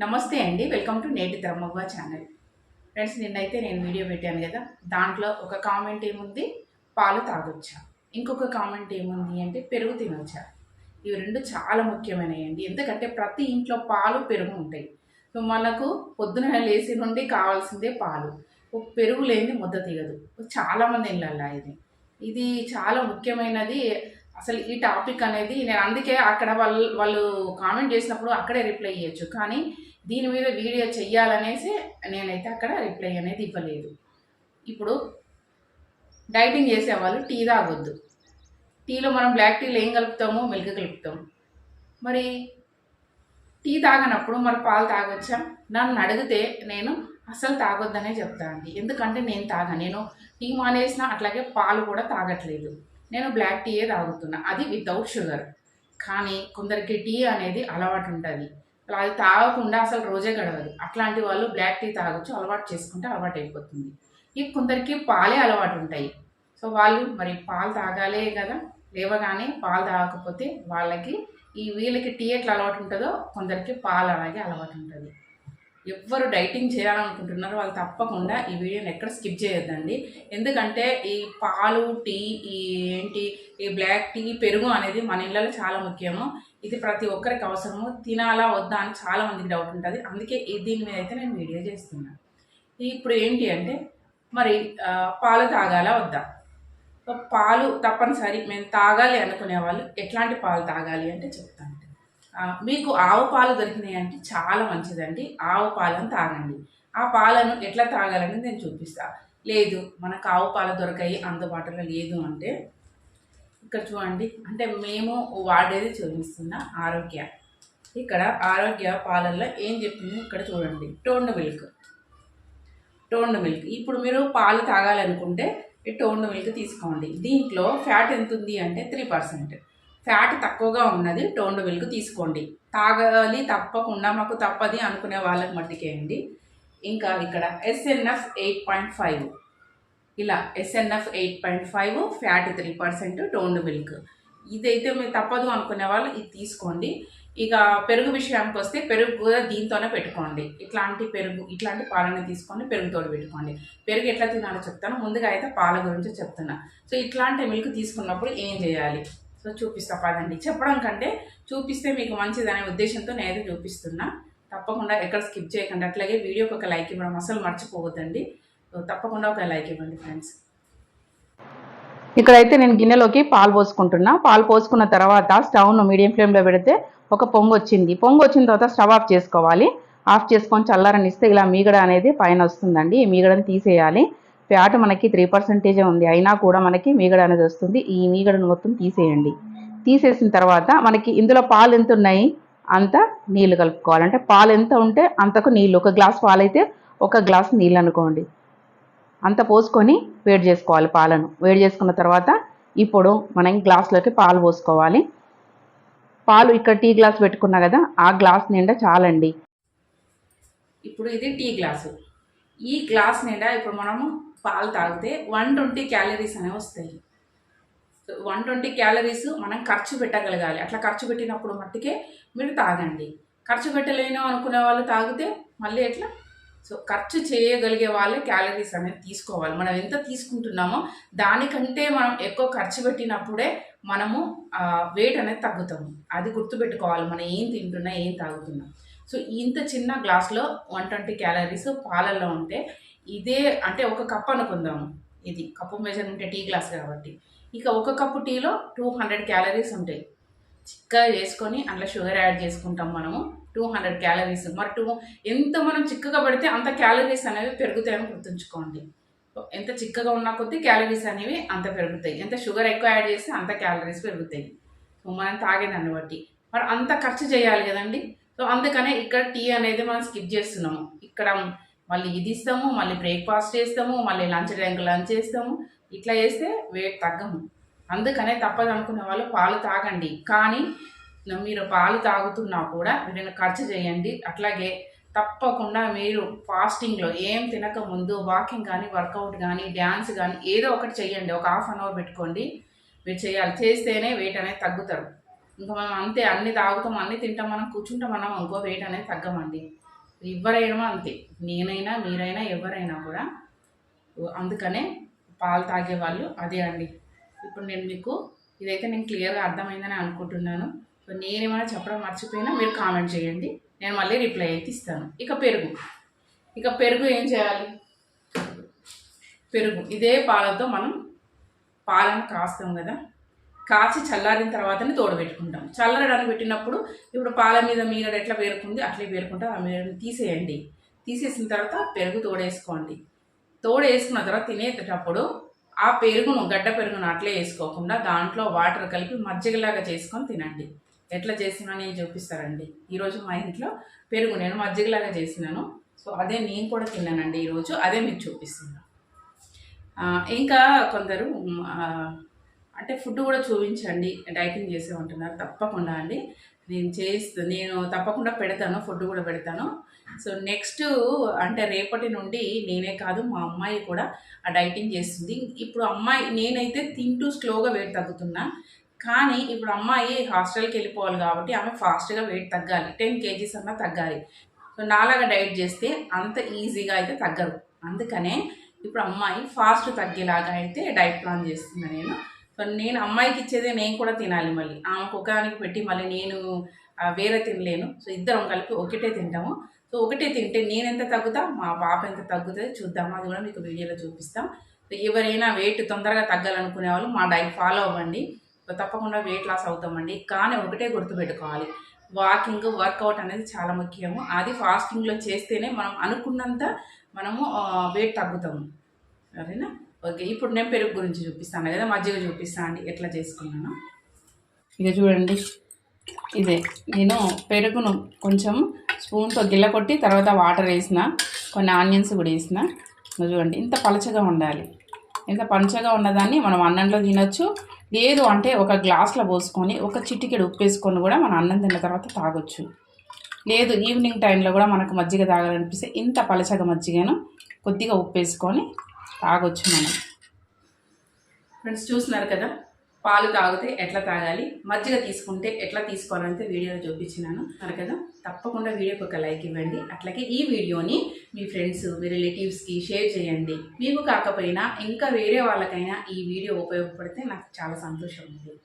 నమస్తే అండి. Welcome to నేటి ధర్మవ్వ ఛానల్. ఫ్రెండ్స్ నిన్నైతే నేను వీడియో పెట్టాను కదా దాంట్లో ఒక కామెంట్ ఏముంది? పాలు తాగొచ్చా? ఇంకొక కామెంట్ ఏముంది అంటే పెరుగు తినొచ్చా? ఇవి రెండు చాలా ముఖ్యమైనవి అండి ఎందుకంటే ప్రతి ఇంట్లో పాలు పెరుగు ఉంటాయి. సో మనకు పొద్దున లేచి నుండి కావాల్సిందే పాలు. ఓ పెరుగు లేని ముద్ద తీయదు. చాలామంది ఇళ్ళల్లో ఇది. ఇది చాలా ముఖ్యమైనది. అసలు ఈ టాపిక్ అనేది నేను అందుకే అక్కడ వాళ్ళు వాళ్ళు కామెంట్ చేసినప్పుడు అక్కడే రిప్లై ఇవ్వచ్చు కానీ దీని మీద వీడియో చెయ్యాలనేసి నేనైతే అక్కడ రిప్లై అనేది ఇవ్వలేదు. ఇప్పుడు డైటింగ్ చేసేవాళ్ళు టీ తాగొద్దు. టీలో మనం బ్లాక్ టీలో ఏం కలుపుతాము? మిల్క్ కలుపుతాం మరి టీ తాగనప్పుడు మరి పాలు తాగొచ్చా? నన్ను అడిగితే నేను అసలు తాగొద్దనే చెప్తాను అండి ఎందుకంటే నేను తాగా నేను టీ మానేసిన అట్లాగే పాలు కూడా తాగట్లేదు. నేను బ్లాక్ టీయే తాగుతున్నా. అది వితౌట్ షుగర్ కానీ కొందరికి టీ అనేది అలవాటు ఉంటుంది. అలా అది తాగకుండా అసలు రోజే గడవదు. అట్లాంటి వాళ్ళు బ్లాక్ టీ తాగొచ్చు అలవాటు చేసుకుంటే అలవాటు అయిపోతుంది. ఇక కొందరికి పాలే అలవాటు ఉంటాయి. సో వాళ్ళు మరి పాలు తాగాలే కదా లేవగానే పాలు తాగకపోతే వాళ్ళకి ఈ వీళ్ళకి టీ ఎట్లా అలవాటు ఉంటుందో కొందరికి పాలు అలాగే అలవాటు ఉంటుంది. ఎవ్వరు డైటింగ్ చేయాలనుకుంటున్నారో వాళ్ళు తప్పకుండా ఈ వీడియోని ఎక్కడ స్కిప్ చేయొద్దండి. ఎందుకంటే ఈ పాలు టీ ఈ ఏంటి ఈ బ్లాక్ టీ పెరుగు అనేది మన ఇళ్ళలో చాలా ముఖ్యము. ఇది ప్రతి ఒక్కరికి అవసరము. తినాలా వద్దా అని చాలా మందికి డౌట్ ఉంటుంది. అందుకే ఈ దీని మీద అయితే నేను వీడియో చేస్తున్నాను ఇప్పుడు ఏంటి అంటే మరి పాలు తాగాలా వద్దా? పాలు తప్పనిసరి. మేము తాగాలి అనుకునే వాళ్ళు ఎట్లాంటి పాలు తాగాలి అంటే చెప్తాను. మీకు ఆవు పాలు దొరికినాయి అంటే చాలా మంచిదండి. ఆవు పాలను తాగండి. ఆ పాలను ఎట్లా తాగాలని నేను చూపిస్తా. లేదు మనకు ఆవు పాలు దొరకాయి అందుబాటులో లేదు అంటే ఇక్కడ చూడండి. అంటే మేము వాడేది చూపిస్తున్న ఆరోగ్య. ఇక్కడ ఆరోగ్య పాలల్లో ఏం చెప్పింది ఇక్కడ చూడండి. Toned milk. Toned milk. ఇప్పుడు మీరు పాలు తాగాలనుకుంటే ఈ టోండ్ మిల్క్ తీసుకోండి. దీంట్లో ఫ్యాట్ ఎంత ఉంది అంటే త్రీ పర్సెంట్. ఫ్యాట్ తక్కువగా ఉన్నది టోండ్ మిల్క్ తీసుకోండి. తాగాలి తప్పకుండా మాకు తప్పది అనుకునే వాళ్ళకి మట్టికేయండి. ఇంకా ఇక్కడ ఎస్ఎన్ఎఫ్ ఎయిట్ పాయింట్ ఫైవ్ ఇలా SNF eight point five fat three percent toned milk. ఇదైతే మీరు తప్పదు అనుకునే వాళ్ళు ఇది తీసుకోండి. ఇక పెరుగు విషయానికి వస్తే పెరుగు కూడా దీంతోనే పెట్టుకోండి. ఇట్లాంటి పెరుగు ఇట్లాంటి పాలను తీసుకొని పెరుగుతో పెట్టుకోండి. పెరుగు ఎట్లా తినాలో చెప్తాను. ముందుగా అయితే పాల గురించి చెప్తున్నా. సో ఇట్లాంటి మిల్క్ తీసుకున్నప్పుడు ఏం చేయాలి? సో చూపిస్తా పదండి. చెప్పడం కంటే చూపిస్తే మీకు మంచిదనే ఉద్దేశంతో నేనైతే చూపిస్తున్నా. తప్పకుండా ఎక్కడ స్కిప్ చేయకండి. అట్లాగే వీడియోకి ఒక లైక్ ఇవ్వడం అసలు మర్చిపోవద్దండి. తప్పకుండా ఒక లైక్ ఇవ్వండి ఫ్రెండ్స్. ఇక్కడైతే నేను గిన్నెలోకి పాలు పోసుకుంటున్నా. పాలు పోసుకున్న తర్వాత స్టవ్ను మీడియం ఫ్లేమ్లో పెడితే ఒక పొంగు వచ్చింది. పొంగు వచ్చిన తర్వాత స్టవ్ ఆఫ్ చేసుకోవాలి. ఆఫ్ చేసుకొని చల్లారని ఇస్తే ఇలా మీగడ అనేది పైన వస్తుందండి. ఈ మీగడని తీసేయాలి. ఫ్యాట్ మనకి త్రీ పర్సెంటేజే ఉంది. అయినా కూడా మనకి మీగడ అనేది వస్తుంది. ఈ మీగడను మొత్తం తీసేయండి. తీసేసిన తర్వాత మనకి ఇందులో పాలు ఎంత ఉన్నాయి? అంత నీళ్ళు కలుపుకోవాలి అంటే పాలు ఎంత ఉంటే అంతకు నీళ్ళు ఒక గ్లాస్ పాలు అయితే ఒక గ్లాస్ నీళ్ళు అనుకోండి. అంత పోసుకొని వేడి చేసుకోవాలి పాలను. వేడి చేసుకున్న తర్వాత ఇప్పుడు మనం గ్లాస్లోకి పాలు పోసుకోవాలి. పాలు ఇక్కడ టీ గ్లాస్ పెట్టుకున్నా కదా ఆ గ్లాస్ నిండా చాలండి. ఇప్పుడు ఇది టీ గ్లాసు. ఈ గ్లాస్ నిండా ఇప్పుడు మనము పాలు తాగితే వన్ ట్వంటీ క్యాలరీస్ అనేవి వస్తాయి. వన్ ట్వంటీ క్యాలరీస్ మనం ఖర్చు పెట్టగలగాలి. అట్లా ఖర్చు పెట్టినప్పుడు మట్టుకే మీరు తాగండి. ఖర్చు పెట్టలేను అనుకునే వాళ్ళు తాగితే మళ్ళీ ఎట్లా? సో ఖర్చు చేయగలిగే వాళ్ళే క్యాలరీస్ అనేది తీసుకోవాలి. మనం ఎంత తీసుకుంటున్నామో దానికంటే మనం ఎక్కువ ఖర్చు పెట్టినప్పుడే మనము వెయిట్ అనేది తగ్గుతాము. అది గుర్తుపెట్టుకోవాలి. మనం ఏం తింటున్నా ఏం తాగుతున్నా. సో ఇంత చిన్న గ్లాస్లో వన్ ట్వంటీ క్యాలరీస్ పాలల్లో ఉంటే ఇదే అంటే ఒక కప్ అనుకుందాము. ఇది కప్పు మెజర్మెంట్ టీ గ్లాస్ కాబట్టి. ఇక ఒక కప్పు టీలో టూ హండ్రెడ్ క్యాలరీస్ ఉంటాయి. చిక్కగా చేసుకొని అందులో షుగర్ యాడ్ చేసుకుంటాం మనము. Two hundred calories. మరి టూ ఎంత మనం చిక్కగా పడితే అంత క్యాలరీస్ అనేవి పెరుగుతాయని గుర్తుంచుకోండి. ఎంత చిక్కగా ఉన్న కొద్దీ క్యాలరీస్ అనేవి అంత పెరుగుతాయి. ఎంత షుగర్ ఎక్కువ యాడ్ చేస్తే అంత క్యాలరీస్ పెరుగుతాయి. సో మనం తాగేదాన్ని బట్టి. మరి అంత ఖర్చు చేయాలి కదండి. సో అందుకనే ఇక్కడ టీ అనేది మనం స్కిప్ చేస్తున్నాము. ఇక్కడ మళ్ళీ ఇది ఇస్తాము మళ్ళీ బ్రేక్ఫాస్ట్ చేస్తాము మళ్ళీ లంచ్ టైంకి లంచ్ చేస్తాము. ఇట్లా చేస్తే వెయిట్ తగ్గము. అందుకనే తప్పదు అనుకునే వాళ్ళు పాలు తాగండి. కానీ మీరు పాలు తాగుతున్నా కూడా వీటిని ఖర్చు చేయండి. అట్లాగే తప్పకుండా మీరు ఫాస్టింగ్లో ఏం తినక ముందు వాకింగ్ కానీ వర్కౌట్ కానీ డ్యాన్స్ కానీ ఏదో ఒకటి చేయండి. ఒక హాఫ్ అన్ అవర్ పెట్టుకోండి. మీరు చేయాలి. చేస్తేనే వెయిట్ అనేది తగ్గుతారు. ఇంకా మనం అంతే అన్ని తాగుతాం అన్ని తింటాం మనం కూర్చుంటాం మనం ఇంకో వెయిట్ అనేది తగ్గమండి. ఎవరైనా అంతే. నేనైనా మీరైనా ఎవరైనా కూడా అందుకనే పాలు తాగే వాళ్ళు అదే అండి. ఇప్పుడు నేను మీకు ఇదైతే నేను క్లియర్గా అర్థమైందని అనుకుంటున్నాను. సో నేనేమైనా చెప్పడం మర్చిపోయినా మీరు కామెంట్ చేయండి. నేను మళ్ళీ రిప్లై అయితే ఇస్తాను. ఇక పెరుగు. ఇక పెరుగు ఏం చేయాలి? పెరుగు. ఇదే పాలతో మనం పాలను కాస్తాం కదా. కాచి చల్లారిన తర్వాతనే తోడబెట్టుకుంటాం చల్లరడానికి పెట్టినప్పుడు ఇప్పుడు పాల మీద మీగడ ఎట్లా పేరుకుంది అట్లే పేరుకుంటే. ఆ మీగడని తీసేయండి. తీసేసిన తర్వాత పెరుగు తోడేసుకోండి. తోడు వేసుకున్న తర్వాత తినేటప్పుడు ఆ పెరుగును గడ్డ పెరుగును అట్లే వేసుకోకుండా దాంట్లో వాటర్ కలిపి మజ్జిగలాగా చేసుకొని తినండి. ఎట్లా చేసినా నేను చూపిస్తారండి ఈరోజు మా ఇంట్లో పెరుగు నేను మజ్జిగలాగా చేసినాను. సో అదే నేను కూడా తిన్నానండి ఈరోజు. అదే మీకు చూపిస్తున్నాను ఇంకా కొందరు అంటే ఫుడ్ కూడా చూపించండి. డైటింగ్ చేసే ఉంటున్నారు. తప్పకుండా అండి. నేను చేస్తూ నేను తప్పకుండా పెడతాను. ఫుడ్ కూడా పెడతాను. సో నెక్స్ట్ అంటే రేపటి నుండి నేనే కాదు మా అమ్మాయి కూడా ఆ డైటింగ్ చేస్తుంది. ఇప్పుడు అమ్మాయి నేనైతే తింటూ స్లోగా వెయిట్ తగ్గుతున్నా. కానీ ఇప్పుడు అమ్మాయి హాస్టల్కి వెళ్ళిపోవాలి కాబట్టి ఆమె ఫాస్ట్గా వెయిట్ తగ్గాలి. టెన్ కేజీస్ అన్నా తగ్గాలి. సో నాలాగా డైట్ చేస్తే అంత ఈజీగా అయితే తగ్గరు. అందుకనే ఇప్పుడు అమ్మాయి ఫాస్ట్ తగ్గేలాగా అయితే డైట్ ప్లాన్ చేస్తున్నా నేను. సో నేను అమ్మాయికి ఇచ్చేదే నేను కూడా తినాలి మళ్ళీ. ఆమె ఒకదానికి పెట్టి మళ్ళీ నేను వేరే తినలేను. సో ఇద్దరం కలిపి ఒకటే తింటాము. సో ఒకటే తింటే నేను ఎంత తగ్గుతా మా పాప ఎంత తగ్గుతుంది చూద్దాం అది కూడా మీకు వీడియోలో చూపిస్తాం. సో ఎవరైనా వెయిట్ తొందరగా తగ్గాలనుకునే వాళ్ళు మా డైట్ ఫాలో అవ్వండి. సో తప్పకుండా వెయిట్ లాస్ అవుతామండి. కానీ ఒకటే గుర్తుపెట్టుకోవాలి. వాకింగ్ వర్కౌట్ అనేది చాలా ముఖ్యము. అది ఫాస్టింగ్లో చేస్తేనే మనం అనుకున్నంత మనము వెయిట్ తగ్గుతాము. సరేనా? ఓకే ఇప్పుడు నేను పెరుగు గురించి చూపిస్తాను కదా మజ్జిగ చూపిస్తాను అండి ఎట్లా చేసుకున్నాను. ఇక చూడండి ఇదే. నేను పెరుగును కొంచెం స్పూన్తో గిల్ల కొట్టి తర్వాత వాటర్ వేసిన కొన్ని ఆనియన్స్ కూడా వేసిన. చూడండి ఇంత పలచగా ఉండాలి. ఇంత పంచగా ఉన్నదాన్ని మనం అన్నంలో తినొచ్చు. లేదు అంటే ఒక గ్లాస్లో పోసుకొని ఒక చిటికెడు ఉప్పు వేసుకొని కూడా మనం అన్నం తిన్న తర్వాత తాగొచ్చు. లేదు ఈవినింగ్ టైంలో కూడా మనకు మజ్జిగ తాగాలనిపిస్తే ఇంత పలచగా మజ్జిగను కొద్దిగా ఉప్పు వేసుకొని తాగొచ్చు మనం. ఫ్రెండ్స్ చూస్తున్నారు కదా? పాలు తాగితే ఎట్లా తాగాలి? మజ్జిగ తీసుకుంటే ఎట్లా తీసుకోవాలంటే వీడియోలో చూపించినాను. అన్నారు కదా? తప్పకుండా వీడియోకి ఒక లైక్ ఇవ్వండి. అట్లాగే ఈ వీడియోని మీ ఫ్రెండ్స్ మీ రిలేటివ్స్కి షేర్ చేయండి. మీకు కాకపోయినా ఇంకా వేరే వాళ్ళకైనా ఈ వీడియో ఉపయోగపడితే నాకు చాలా సంతోషం ఉంది.